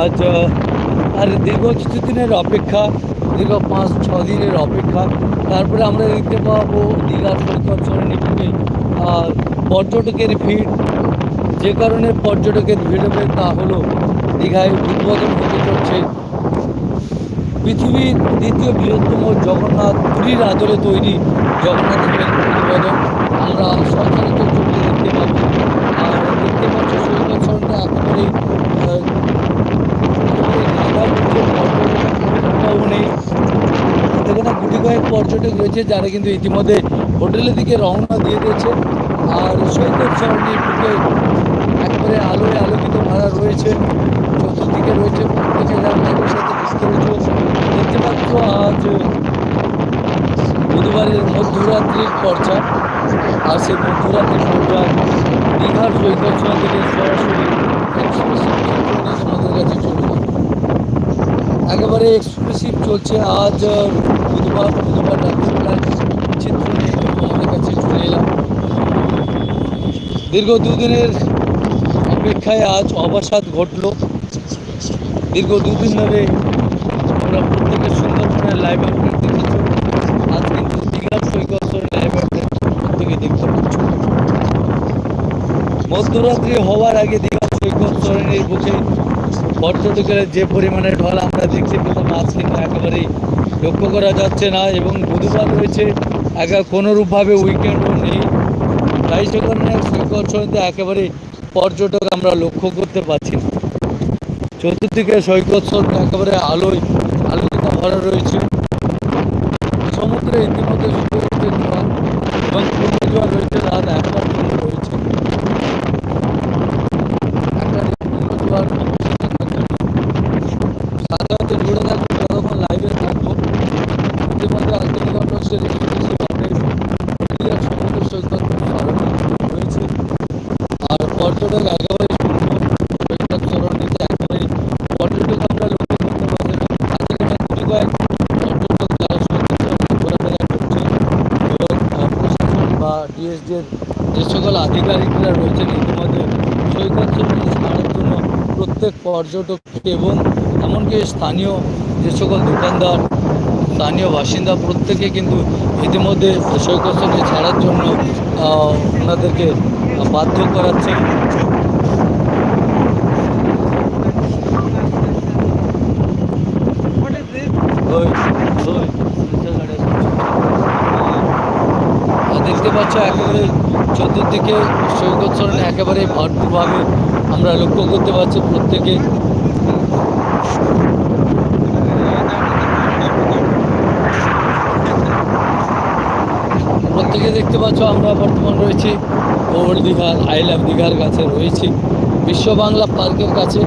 আজ আর দীর্ঘ কিছুদিনের অপেক্ষা দীর্ঘ পাঁচ ছ দিনের অপেক্ষা। তারপরে আমরা দেখতে পাবো দীঘার থেকে আহ, পর্যটকের ভিড়। যে কারণে পর্যটকের ভিড় হবে তা হলো দীঘায় উদ্বোধন হতে চলছে পৃথিবীর দ্বিতীয় বৃহত্তম জগন্নাথ পুরীর আদলে তৈরি জগন্নাথ দেবের উদ্বোধন। আমরা সচরাচর চোখে দেখতে পাবো। আর দেখতে পাচ্ছি সৈকত একেবারেই আহ, একেবারে গাঁদার যে পর্যটকটাও পর্যটক রয়েছে যারা কিন্তু ইতিমধ্যে হোটেলের দিকে রওনা দিয়ে দিয়েছে। আর সৈকত সরণির বুকে একেবারে আলোয় আলোকিত ভরা রয়েছে। চতুর্দিকে রয়েছে সাথে রয়েছে দেখতে পাচ্ছ, আজ বুধবারের মধ্যরাত্রির পর্চা আর সেই মধ্যরাত্রির পর্চা দীঘার সৈকত সরণ থেকে সরাসরি তোমাদের কাছে চলে একেবারে এক্সক্লুসিভ চলছে আজ বুধবার বুধবার আমাদের কাছে চলে এলাম। দীর্ঘ দুদিনের অপেক্ষায় আজ অবসাদ ঘটল। দীর্ঘ দুদিন ধরে আমরা প্রত্যেকে সুন্দরবনের লাইভ আপডেট দেখেছ। আজ কিন্তু দীঘার সৈকত লাইভ প্রত্যেকে দেখতে পাচ্ছ। মধ্যরাত্রি হওয়ার আগে দীঘা সৈকত সরণির বুকে পর্যটকের যে পরিমাণে ঢল আমরা দেখছি পেতাম আজ কিন্তু একেবারেই লক্ষ্য করা যাচ্ছে না এবং বুধবার রয়েছে একা কোনোরূপভাবে উইকেন্ডও নেই। তাই সে কারণে সৈকত সরণিতে একেবারে পর্যটক আমরা লক্ষ্য করতে পারছি না। চতুর্দিকে সৈকত একেবারে আলোয়, আলোকিত ভরা রয়েছে। সমুদ্রে ইতিমধ্যে শুরু হয়েছে জোয়ার এবং পূর্ণজোয়ার রয়েছে রাত একবার শুরু রয়েছে একটা পূর্ণজোয়ার অবশ্যই থাকার জন্য সাধারণত জুড়ে থাকব যতক্ষণ লাইভে থাকব ইতিমধ্যে আন্তরিক অনুষ্ঠানের এক্সক্লুসিভ আপডেট দীঘার সমুদ্র সৈকত সরণি রয়েছে আর পর্যটক একেবারে শূন্য সৈকত সরণিতে একেবারে পর্যটক আমরা লক্ষ্য করতে পারছি না হাতে গোনা গুটি কয়েক পর্যটক যারা সৈকত সরণি ঘোরাফেরা করছে এবং আহ, প্রশাসন বা ডিএসডির যে সকল আধিকারিকরা রয়েছেন ইতিমধ্যে সৈকত সরণি ছাড়ার জন্য প্রত্যেক পর্যটককে এবং এমনকি স্থানীয় যে সকল দোকানদার, স্থানীয় বাসিন্দা প্রত্যেকে কিন্তু ইতিমধ্যে সৈকত ছাড়ার জন্য ওনাদেরকে বাধ্য করাচ্ছে। দেখতে পাচ্ছ একেবারে চতুর্দিকে সৈকত সরণে একেবারে ভরপুরভাবে আমরা লক্ষ্য করতে পারছি প্রত্যেকে। প্রত্যেকে দেখতে পাচ্ছ আমরা বর্তমান রয়েছি ওল্ড দীঘার, আই লাভ দীঘার কাছে রয়েছি। বিশ্ব বাংলা পার্কের কাছে।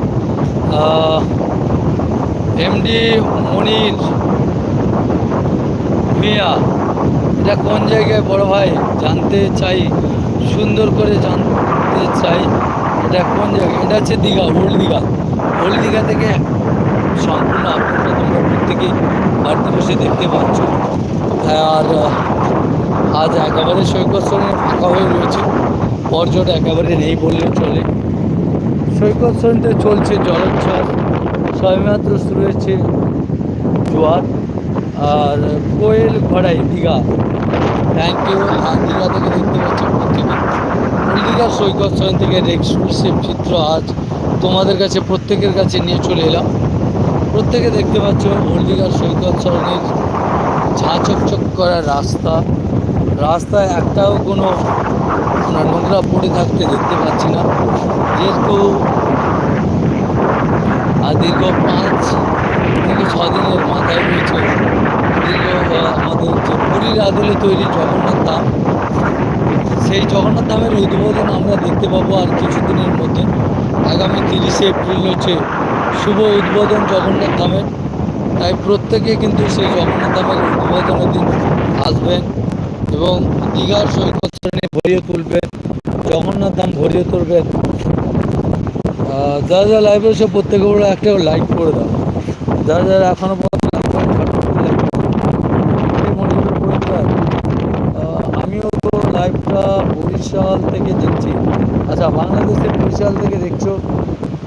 এমডি মনির মিয়া, এটা কোন জায়গায় বড় ভাই? জানতে চাই। সুন্দর করে জানতে চাই, এটা কোন জায়গা? এটা হচ্ছে দীঘা, ওল্ড দীঘা। ওল্ড দীঘা থেকে সম্পূর্ণ আপনারা তোমরা প্রত্যেকেই বাড়িতে বসে দেখতে পাচ্ছ। আর আজ একেবারে সৈকত সরণি ফাঁকা হয়ে রয়েছে। পর্যট একেবারে নেই বললেও চলে। সৈকত সরণিতে চলছে জলোচ্ছ্বাস। সবেমাত্র শুরু হয়েছে জোয়ার। আর কোয়েল ঘড়াই দীঘা। থ্যাংক ইউ আর দীঘা থেকে দেখতে পাচ্ছি প্রত্যেকে দীঘার সৈকত সরণ থেকে এক্সক্লুসিভ চিত্র আজ তোমাদের কাছে প্রত্যেকের কাছে নিয়ে চলে এলাম। প্রত্যেকে দেখতে পাচ্ছ ওল্ড দীঘার সৈকত সরণের ঝাঁ চকচক করা রাস্তা। রাস্তায় একটাও কোনো নোংরা পড়ে থাকতে দেখতে পাচ্ছি না। যেহেতু আর দীর্ঘ পাঁচ থেকে ছ দিনের মাথায় রয়েছে আমাদের যে পুরীর আদলে তৈরি জগন্নাথ ধাম, সেই জগন্নাথ ধামের উদ্বোধন আমরা দেখতে পাবো আর কিছুদিনের মধ্যে। আগামী তিরিশে এপ্রিল হচ্ছে শুভ উদ্বোধন জগন্নাথ ধামের। তাই প্রত্যেকে কিন্তু সেই জগন্নাথ ধামের উদ্বোধনের দিন আসবেন এবং দীঘার সৈকত শ্রেণি ভরিয়ে তুলবেন, জগন্নাথ ধাম ভরিয়ে তুলবেন। যারা যারা লাইভে এসে প্রত্যেকে বলে একটা লাইক করে দাও। যারা যারা এখনও বরিশাল থেকে দেখছি,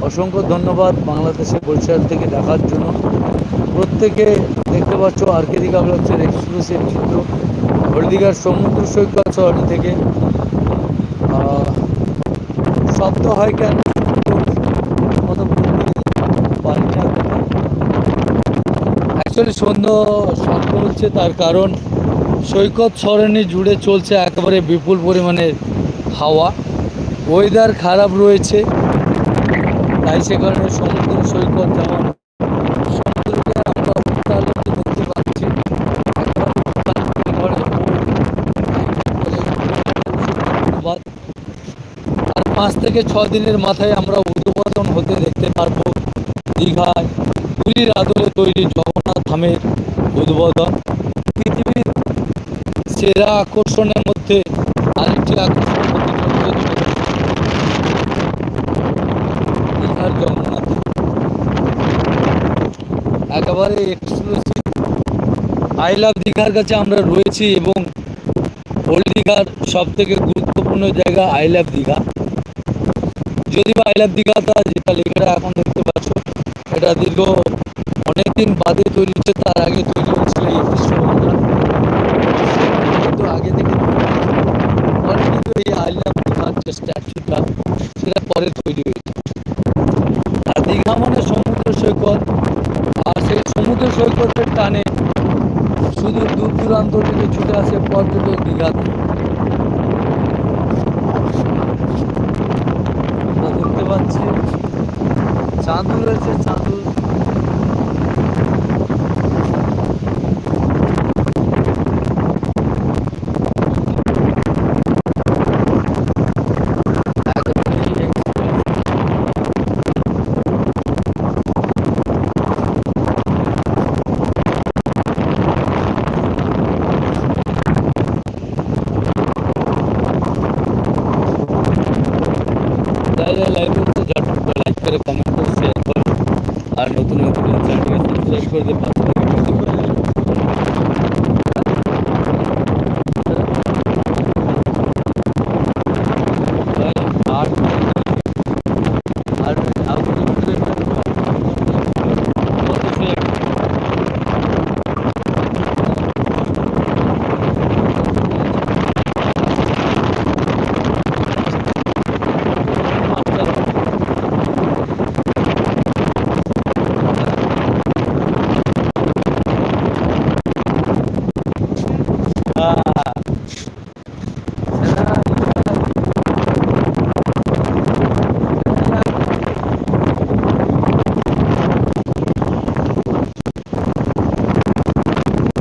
অসংখ্য ধন্যবাদ বাংলাদেশের বরিশাল থেকে দেখার জন্য। প্রত্যেকে দেখতে পাচ্ছ আরকে দীঘা ব্লগসের এক্সক্লুসিভ চিত্র। হলদিঘার সমুদ্র সৈকত শহর থেকে। শব্দ হয় কেন? অ্যাকচুয়ালি সন্ধ্যা শব্দ হচ্ছে তার কারণ সৈকত সরণি জুড়ে চলছে একেবারে বিপুল পরিমাণে হাওয়া। ওয়েদার খারাপ রয়েছে। তাই সে কারণে সমুদ্র সৈকত যেমন আমরা আর পাঁচ থেকে ছ দিনের মাথায় আমরা উদ্বোধন হতে দেখতে পারব দীঘায় পুরীর আদলে তৈরি জগন্নাথ ধামের উদ্বোধন। পৃথিবীর সেরা আকর্ষণের মধ্যে আরেকটি আকর্ষণের মধ্যে চলছে দীঘার জগন্নাথ একেবারে এক্সক্লুসিভ আই লাভ দীঘার কাছে আমরা রয়েছি এবং ওল্ড দীঘার সব থেকে গুরুত্বপূর্ণ জায়গা আই লাভ দীঘা। যদি বা আই লাভ দীঘাটা যেটা লেখাটা এখন দেখতে পাচ্ছ, এটা দীর্ঘ অনেকদিন বাদে তৈরি হচ্ছে তার আগে তৈরি হয়েছিল এই বিশ্ববাংলা কিন্তু আগে থেকে তৈরি হয়েছে। পরে কিন্তু এই আই লাভ দীঘার যে স্ট্যাচুটা সেটা পরে তৈরি হয়েছে আর দীঘা মানে সমুদ্র সৈকত আর সেই সমুদ্র সৈকতের টানে শুধু দূর দূরান্ত থেকে ছুটে আসে পর্যটক দীঘাতে আমরা দেখতে পাচ্ছি চাঁদু রয়েছে চাঁদু যাই যাই লাইভ করতে ঝটপট করে লাইক করে কমেন্ট করে শেয়ার করে আর নতুন নতুন চ্যানেলটিকে সাবস্ক্রাইব করে দিয়ে পাশে থাকা ঘন্টি করে দিন। ভাই, আর আর আপনি কত ফেক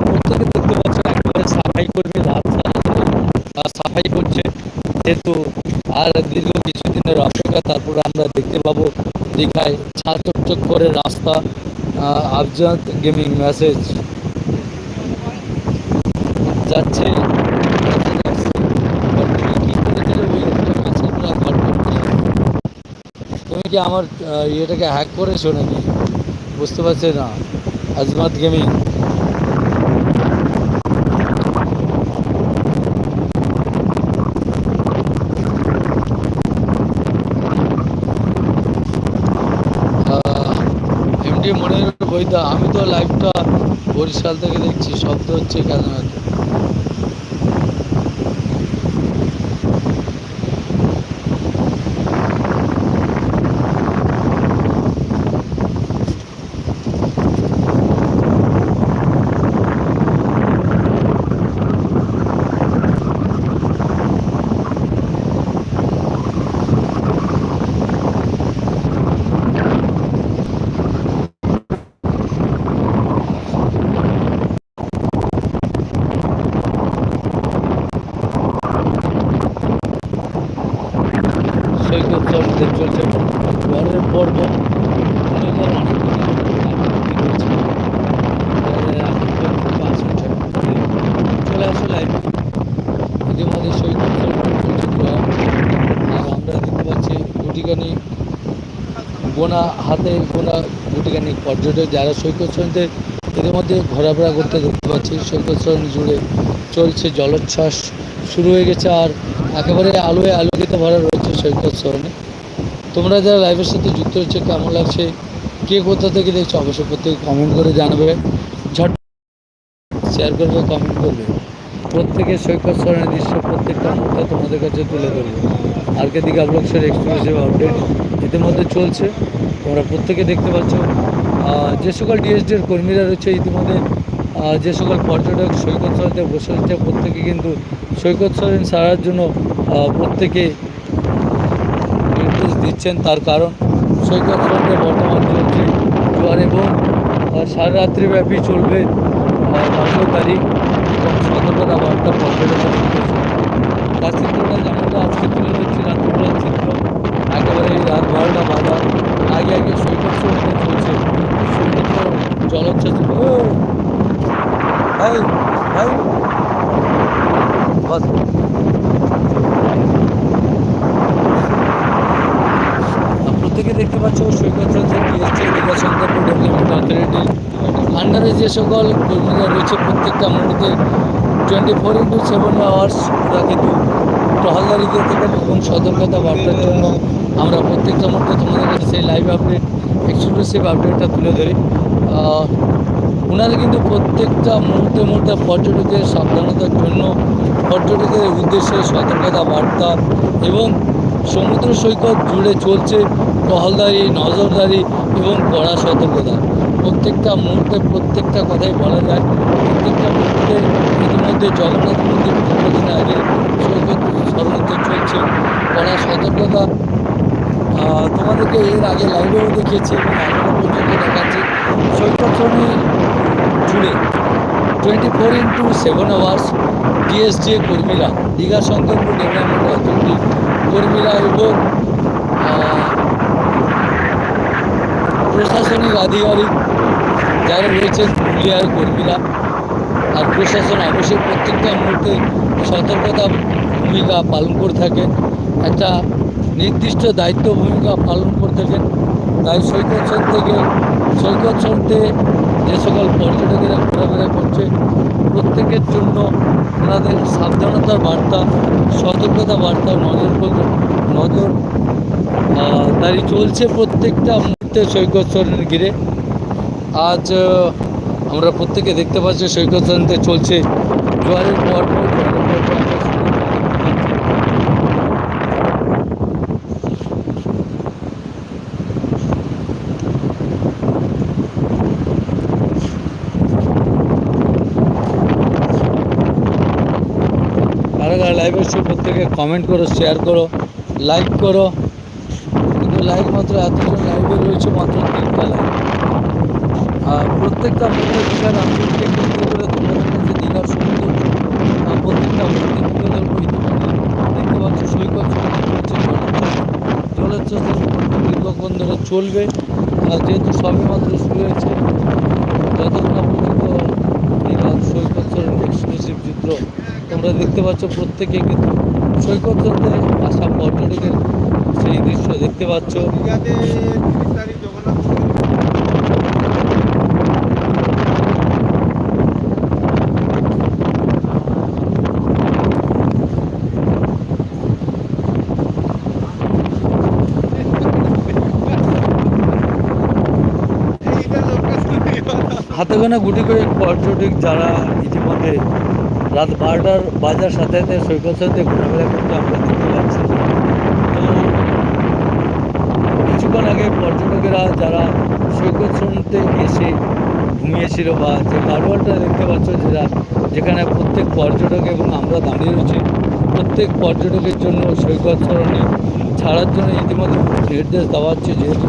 প্রত্যেকে দেখতে পাচ্ছ একবারে সাফাই করবে রাস্তা আর সাফাই করছে যেহেতু আর দীর্ঘ কিছুদিনের অপেক্ষা তারপরে আমরা দেখতে পাবো দীঘায় ছা চক করে রাস্তা আফজাদ গেমিং মেসেজ। যাচ্ছে। তুমি কি আমার ইয়েটাকে হ্যাক করেছ নাকি? বুঝতে পারছি না। আজমাত গেমিং এমডি মনের বইদা আমি তো লাইভটা বরিশাল থেকে দেখছি শব্দ হচ্ছে কেন হয়তো সৈকত চলতে চলছে পরের পর্ব মনে করো অনেক কিছু চলে আসো লাইভ ইতিমধ্যে সৈকত চলতে চলছে ব্লগ। আর আমরা দেখতে পাচ্ছি গুটিখানি হাতে গোনা গুটিখানি পর্যটক যারা সৈকত সরণিতে এদের মধ্যে ঘোরাফেরা করতে দেখতে পাচ্ছি। সৈকত সরণি জুড়ে চলছে জলোচ্ছ্বাস শুরু হয়ে গেছে আর একেবারে আলোয় আলোকিত ভরা রয়েছে সৈকত সরণি তোমরা যারা লাইভের সাথে যুক্ত হচ্ছে কেমন লাগছে? কে কোথা থেকে দেখছ? অবশ্যই প্রত্যেকে কমেন্ট করে জানাবে। ঝট শেয়ার করবে কমেন্ট করবে। প্রত্যেকের সৈকত সরণের দৃশ্য প্রত্যেকটা মুহূর্তে তোমাদের কাছে তুলে ধরবে। আর কে দিকে ব্লগসের এক্সক্লুসিভ আপডেট ইতিমধ্যে চলছে। তোমরা প্রত্যেকে দেখতে পাচ্ছ। যে সকল ডিএসডির কর্মীরা রয়েছে ইতিমধ্যে যে সকল পর্যটক সৈকত সরণে বসে রয়েছে প্রত্যেকে কিন্তু সৈকত সরেন সারার জন্য প্রত্যেকে নির্দেশ দিচ্ছেন। তার কারণ সৈকত সরণে বর্তমান চলছে জোয়ার এবং সারা রাত্রিব্যাপী চলবে আহ, নজরদারি এবং সতর্কতা বার্তা পর্যটকের উদ্দেশ্যে তার চিত্রটা যেমন আজকে তুলে ধরছি, রাত্রিবেলার চিত্র, একেবারে রাত বারোটা বাজার আগে আগে সৈকত সমুদ্র চলছে। সমুদ্র জলোচ্ছ্বাস। ভাই ভাই। প্রত্যেকে দেখতে পাচ্ছ সৈকত রয়েছে দীঘা সন্ধ্যাপুর ডেভেলপমেন্ট অথরিটি আন্ডারে যে সকল কর্মীরা রয়েছে, প্রত্যেকটা মুহূর্তে twenty four into seven hours ওরা কিন্তু টহলদারি দিয়ে থাকেন এবং সতর্কতা বার্তার জন্য আমরা প্রত্যেকটা মুহূর্তে তোমাদের কাছে সেই লাইভ আপডেট এক্সক্লুসিভ আপডেটটা তুলে ধরি। ওনারা কিন্তু প্রত্যেকটা মুহূর্তে মুহূর্তে পর্যটকের সাবধানতার জন্য পর্যটকের উদ্দেশ্যে সতর্কতা বার্তা এবং সমুদ্র সৈকত জুড়ে চলছে টহলদারি, নজরদারি এবং কড়া সতর্কতা। প্রত্যেকটা মুহূর্তে প্রত্যেকটা কথাই বলা যায়। প্রত্যেকটা মুহূর্তে ইতিমধ্যে জগন্নাথ মন্দির কিছুদিন আগে সৈকত সরণিতে চলছে। কড়া সতর্কতা তোমাদেরকে এর আগে লাইভেও দেখিয়েছি এবং এখনও পর্যন্ত দেখাচ্ছি। সৈকত জুড়ে twenty four into seven hours DSDA কর্মীরা দীঘা শঙ্করপুর ডেভেলপমেন্ট অথরিটি কর্মীরা এবং প্রশাসনিক আধিকারিক যারা রয়েছেন পুরুলিয়ার কর্মীরা আর প্রশাসন অবশ্যই প্রত্যেকটা মুহূর্তে সতর্কতা ভূমিকা পালন করে থাকেন একটা নির্দিষ্ট দায়িত্ব ভূমিকা পালন করে থাকেন তাই সৈকত থেকে সৈকত সনতে যে সকল পর্যটকেরা ঘোরাফেরা করছে, প্রত্যেকের জন্য ওনাদের সাবধানতার বার্তা, সতর্কতা বার্তা নজর নজর তাই চলছে প্রত্যেকটা মুহূর্তে সৈকত সরণের ঘিরে। আজ আমরা প্রত্যেকে দেখতে পাচ্ছি সৈকত সরণতে চলছে জোয়ারের পর্ব জোয়ারের পর্ব আমরা শুরু দেখতে পাচ্ছি। কারা লাইভ এসছো প্রত্যেকে কমেন্ট করো শেয়ার করো লাইক করো। কিন্তু লাইক মাত্র এতজন লাইভে রয়েছে, মাত্র তিনটা লাইক আর প্রত্যেকটা মুহূর্তে দীঘার কেন্দ্র করে তোমাদের কাছে দীঘার সুন্দর। প্রত্যেকটা মুহূর্তে তুলে ধরবো দেখতে পাচ্ছ, সৈকত সৈকত চলছে দীর্ঘক্ষণ ধরে চলবে। আর যেহেতু সবে মাত্র শুরু হয়েছে যতক্ষণ না পর্যন্ত দীঘা সৈকত সরেন এক্সক্লুসিভ চিত্র তোমরা দেখতে পাচ্ছ প্রত্যেকে কিন্তু সৈকত চলতে আসা পর্যটকের সেই দৃশ্য দেখতে পাচ্ছ। হাতে গোনা গুটি করে পর্যটক যারা ইতিমধ্যে রাত বারোটার বাজার সাথে সাথে সৈকত সাথে ঘোরাফেরা করতে আমরা দেখতে পাচ্ছি। কিছুক্ষণ আগে পর্যটকেরা যারা সৈকত শুনতে এসে ঘুমিয়েছিল বা যে গাড়োয়ালটা দেখতে পাচ্ছ যেটা যেখানে প্রত্যেক পর্যটক এবং আমরা দাঁড়িয়ে রয়েছি, প্রত্যেক পর্যটকের জন্য সৈকত সরণি ছাড়ার জন্য ইতিমধ্যে নির্দেশ দেওয়া হচ্ছে যেহেতু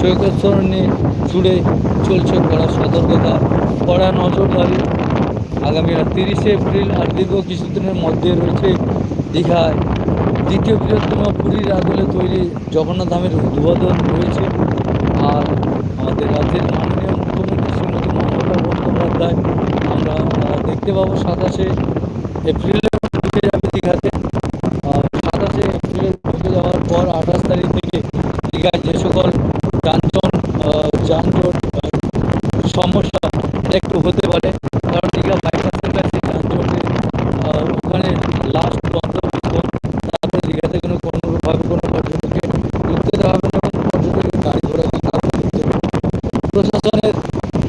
সৈকত সরণি জুড়ে চলছে কড়া সতর্কতা, কড়া নজরদারি আগামী তিরিশে এপ্রিল আর দীর্ঘ কিছুদিনের মধ্যে রয়েছে দীঘায়। দ্বিতীয় বৃহত্তম পুরীর আদলে তৈরি জগন্নাথ ধামের উদ্বোধন রয়েছে। আর আমাদের রাজ্যের মাননীয় মুখ্যমন্ত্রী শ্রীমতী মমতা বন্দ্যোপাধ্যায়, আমরা দেখতে পাবো সাতাশে এপ্রিলে ঢুকে যাবে দীঘাতে আহ, সাতাশে এপ্রিলে ঢুকে যাওয়ার পর আঠাশ তারিখ থেকে দীঘায় যে সকল যানজট আহ, যানজট আহ, সমস্যা এটা একটু হতে পারে কারণ দীঘা বাইপাসের কাছে যানজটের আহ, ওখানে লাস্ট গন্তব্য তারপরে দীঘাতে কোনো কোনোভাবে কোনো পর্যটককে ঢুকতে দেওয়া হবে প্রশাসনের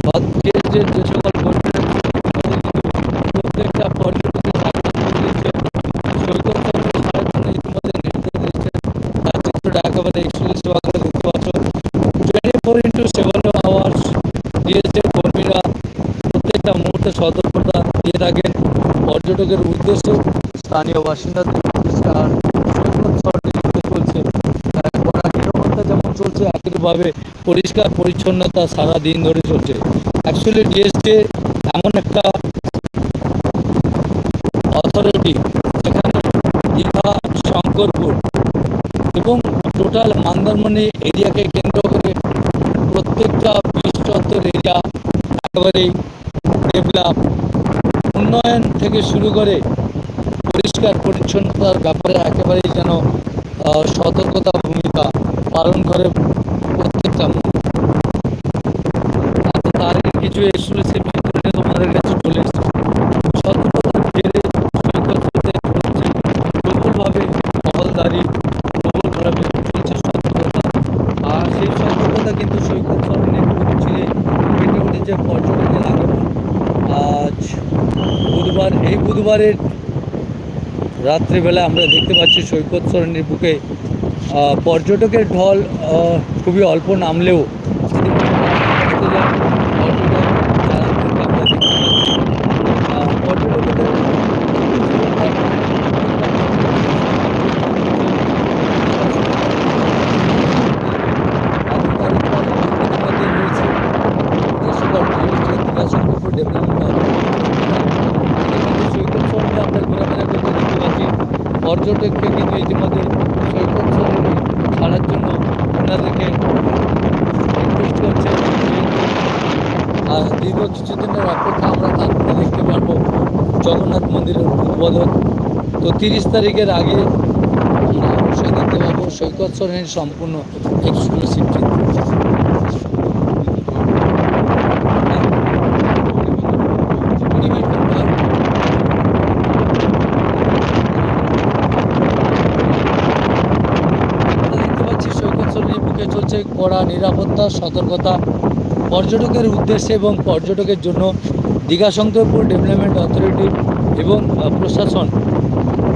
বা কেন্দ্রের যে সকল কর্মীরা তাদের কিন্তু প্রত্যেকটা পর্যটকের সাক্ষাৎ করে দিচ্ছে সৈকত সরণি ছাড়ার জন্য ইতিমধ্যে নির্দেশ দিচ্ছে তার চিত্রটা একেবারে এক্সক্লুসিভ আকারে দেখতে পাচ্ছ twenty four into seven hours ডিএসএর কর্মীরা প্রত্যেকটা মুহূর্তে সতর্কতা দিয়ে থাকেন পর্যটকের উদ্দেশ্যে স্থানীয় বাসিন্দাদের কিন্তু চলছে যেমন চলছে, একইভাবে পরিষ্কার পরিচ্ছন্নতা সারা দিন ধরে চলছে। অ্যাকচুয়ালি ডিএসটি এমন একটা অথরিটি যেখানে দীঘা শঙ্করপুর এবং টোটাল মন্দারমণি এরিয়াকে কেন্দ্র করে প্রত্যেকটা বিশ চত্বর এরিয়া একেবারেই ডেভেলপ উন্নয়ন থেকে শুরু করে পরিষ্কার পরিচ্ছন্নতার ব্যাপারে একেবারেই যেন সতর্কতা ভূমিকা পালন করে প্রত্যেকটা মুখ আর তার কিছু এক্সক্লুসিভ চিত্র নিয়ে তোমাদের কাছে চলে এসেছে সতর্কতার জেরে সৈকত হতে চলছে প্রবলভাবে মহলদারি প্রবলভাবে চলছে সতর্কতা আর সেই সতর্কতা কিন্তু সৈকত সরণের ছিঁড়ে কেটে উঠেছে পর্যটকের আগমন আজ বুধবার এই বুধবারের রাত্রিবেলা আমরা দেখতে পাচ্ছি সৈকত সরণির বুকে পর্যটকের ঢল খুবই অল্প নামলেও পর্যটক যাদেরকে আমরা দেখতে পাচ্ছি আহ, পর্যটকদের আধিকারিকরা ইতিমধ্যে রয়েছে যে সকল টুরিস্ট দীঘা শঙ্করপুর ডেভেলপমেন্ট সৈকত সরণে আমরা ঘোরাফেরা করতে দেখতে পাচ্ছি পর্যটককে কিন্তু ইতিমধ্যে সৈকত সরণে ছাড়ার জন্য ওনাদেরকে রিকোয়েস্ট করছে। আর দীর্ঘ কিছুদিনের অপেক্ষা আমরা তারপরে দেখতে পারব। জগন্নাথ মন্দিরের উদ্বোধন তো তিরিশ তারিখের আগে আমরা অবশ্যই দেখতে পাবো সৈকত সরণের সম্পূর্ণ এক্সক্লুসিভ চিত্র কুড়ি মিনিট করব, হ্যাঁ? আমরা দেখতে পাচ্ছি সৈকত সরণির বুকে চলছে কড়া নিরাপত্তা, সতর্কতা পর্যটকের উদ্দেশ্যে এবং পর্যটকের জন্য দীঘা শঙ্করপুর ডেভেলপমেন্ট অথরিটি এবং প্রশাসন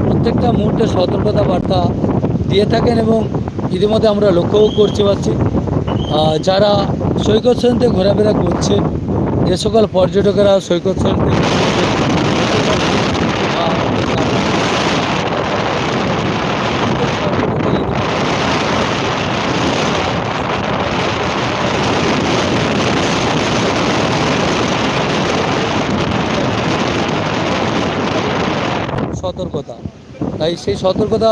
প্রত্যেকটা মুহূর্তে সতর্কতা বার্তা দিয়ে থাকেন এবং ইতিমধ্যে আমরা লক্ষ্যও করতে পারছি যারা সৈকত সরণিতে ঘোরাফেরা করছে যে সকল পর্যটকেরা সৈকত সরণিতে সতর্কতা। তাই সেই সতর্কতা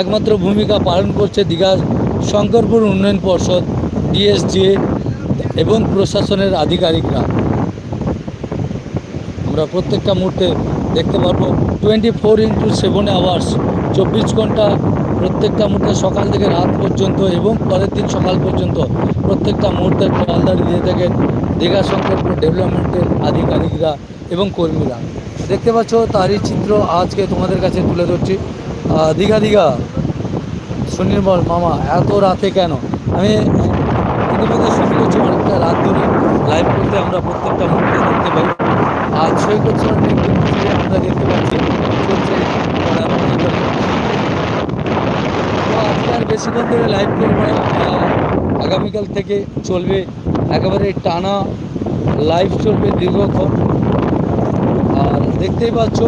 একমাত্র ভূমিকা পালন করছে দীঘা শঙ্করপুর উন্নয়ন পর্ষদ ডিএসডিএ এবং প্রশাসনের আধিকারিকরা। আমরা প্রত্যেকটা মুহূর্তে দেখতে পারব twenty four into seven hours, চব্বিশ ঘণ্টা প্রত্যেকটা মুহূর্তে সকাল থেকে রাত পর্যন্ত এবং পরের দিন সকাল পর্যন্ত প্রত্যেকটা মুহূর্তে টহলদারি দিয়ে থাকেন দীঘা শঙ্করপুর ডেভেলপমেন্টের আধিকারিকরা এবং কর্মীরা। দেখতে পাচ্ছ, তারই চিত্র আজকে তোমাদের কাছে তুলে ধরছি। দীঘা দীঘা। সুনির্মল, মামা, এত রাতে কেন? আমি ইতিমধ্যে শুরু করছি অনেকটা রাত ধরে। লাইভ করতে আমরা প্রত্যেকটা মুহূর্তে দেখতে পাই। আর বুক চিরে আমরা দেখতে পাচ্ছি। আজকে আর বেশিক্ষণ ধরে লাইভ করব আগামীকাল থেকে চলবে। একেবারে টানা লাইভ চলবে দীর্ঘক্ষণ। দেখতেই পাচ্ছ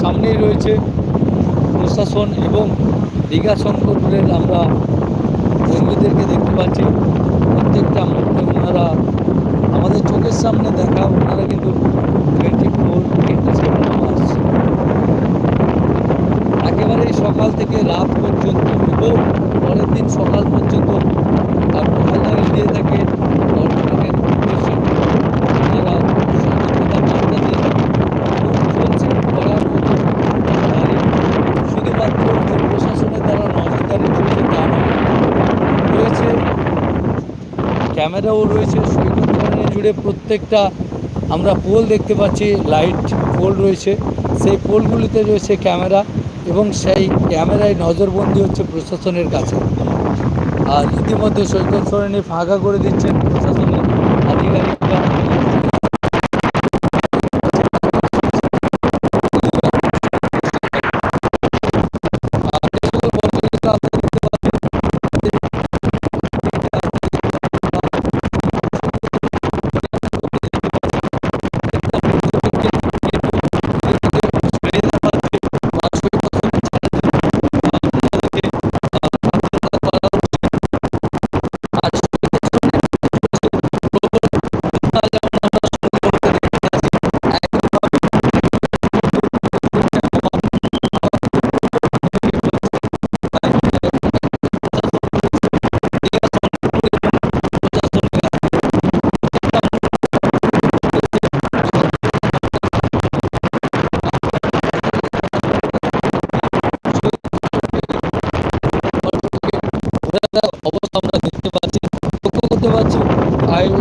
সামনেই রয়েছে প্রশাসন এবং দীঘা শঙ্করপুরের আমরা কর্মীদেরকে দেখতে পাচ্ছি। প্রত্যেকটা মুহূর্তে ওনারা আমাদের চোখের সামনে দেখা, ওনারা কিন্তু twenty four into seven hours একেবারেই সকাল থেকে রাত পর্যন্ত এবং পরের দিন সকাল পর্যন্ত তার টহলদারি দিয়ে থাকে। পর্যটকের উদ্দেশ্যে ওনারা সতর্কতা বার্তা দিয়ে থাকে এবং চলছে করার মতো নজরদারি। শুধুমাত্র যে প্রশাসনের দ্বারা নজরদারি চলছে তা নয় রয়েছে ক্যামেরাও রয়েছে সৈকত জুড়ে প্রত্যেকটা আমরা পোল দেখতে পাচ্ছি, লাইট পোল রয়েছে। সেই পোলগুলিতে রয়েছে ক্যামেরা এবং সেই ক্যামেরায় নজরবন্দি হচ্ছে প্রশাসনের কাছে। আর ইতিমধ্যে সৈকত সরণি ফাঁকা করে দিচ্ছেন প্রশাসনের করতে পারছি।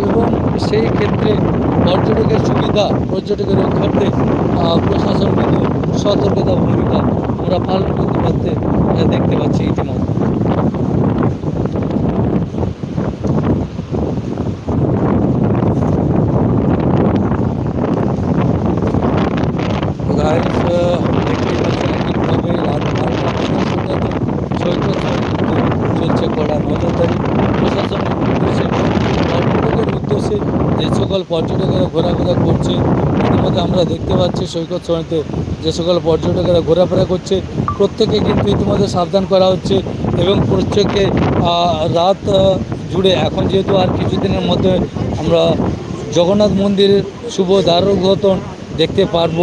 এবং সেই ক্ষেত্রে পর্যটকের সুবিধা, পর্যটকের রক্ষার্থে প্রশাসন কিন্তু সতর্কতা ভূমিকা আমরা পালন করতে পারতে দেখতে পাচ্ছি ইতিমধ্যে গাইস দেখতেই পাচ্ছেন একইভাবে রাত বারোটা পর্যন্ত সৈকত চলছে কড়া নজরদারি প্রশাসনের উদ্দেশ্যে পর্যটকের উদ্দেশ্যে যে সকল ঘোরাফেরা করছে। ইতিমধ্যে আমরা দেখতে পাচ্ছি সৈকত সমিতিতে যে সকল পর্যটকেরা ঘোরাফেরা করছে। প্রত্যেকে কিন্তু ইতিমধ্যে সাবধান করা হচ্ছে এবং প্রত্যেককে রাত জুড়ে। এখন যেহেতু আর কিছুদিনের মধ্যে আমরা জগন্নাথ মন্দিরের শুভ দ্বারোদ্ঘাটন দেখতে পারব।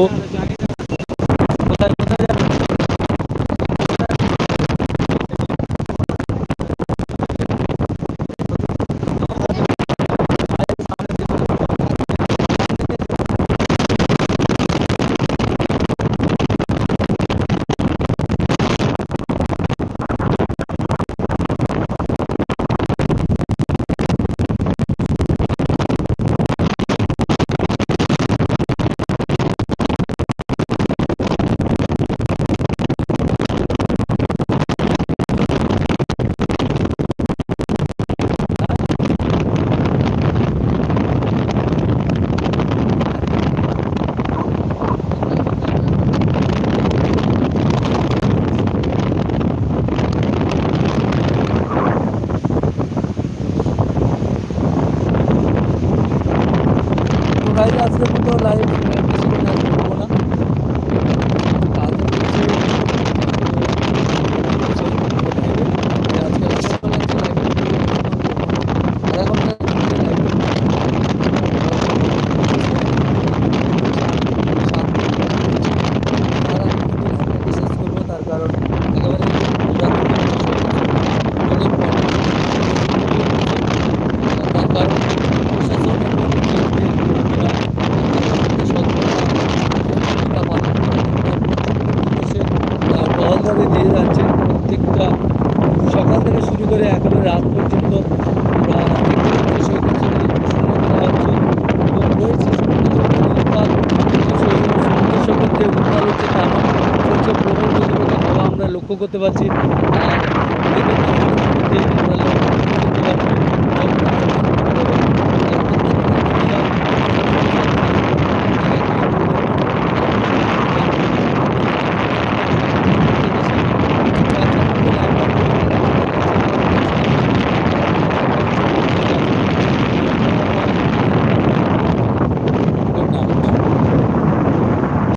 টহলদারি দিয়ে যাচ্ছে প্রত্যেকটা সকাল থেকে শুরু করে এখনও রাত পর্যন্ত আমরা লক্ষ্য করতে পারছি